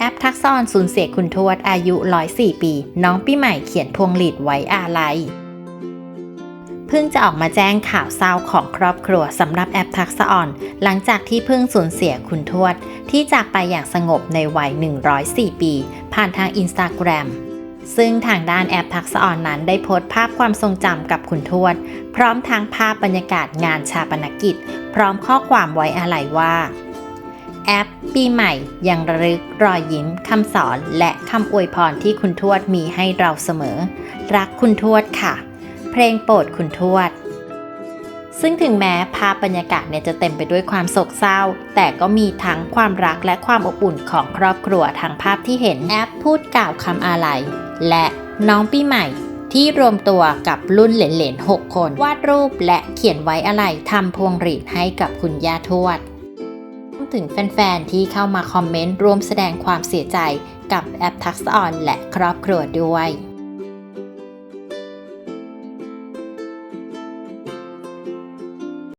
แอปทักษะอนสูญเสียคุณทวดอายุ 104 ปี น้องปีใหม่เขียนพวงหลีดไว้อาลัยเพิ่งจะออกมาแจ้งข่าวเศร้าของครอบครัวสำหรับแอปทักษะออน หลังจากที่เพิ่งสูญเสียคุณทวด ที่จากไปอย่างสงบในวัย 104 ปี ผ่านทางอินสตาแกรมซึ่งทางด้านแอปทักษะออนนั้นได้โพสต์ภาพความทรงจำกับคุณทวด พร้อมทั้งภาพบรรยากาศงานชาปนกิจ พร้อมข้อความไว้อาลัยว่า แอป ปีใหม่ยังระลึกรอยยิ้มคำสอนและคำอวยพรที่คุณทวดมีให้เราเสมอ รักคุณทวดค่ะ เพลงโปรดคุณทวด ซึ่งถึงแม้ภาพบรรยากาศเนี่ยจะเต็มไปด้วยความโศกเศร้า แต่ก็มีทั้งความรักและความอบอุ่นของครอบครัวทางภาพที่เห็นแอปพูดกล่าวคำอาลัยและน้องปีใหม่ที่รวมตัวกับรุ่นเหลนๆ 6 คน วาดรูปและเขียนไว้อะไรทำพวงหรีดให้กับคุณย่าทวด วมถึงแฟนๆ ที่เข้ามาคอมเมนต์ร่วมแสดงความเสียใจกับแอปทักษะออนและครอบครัวด้วย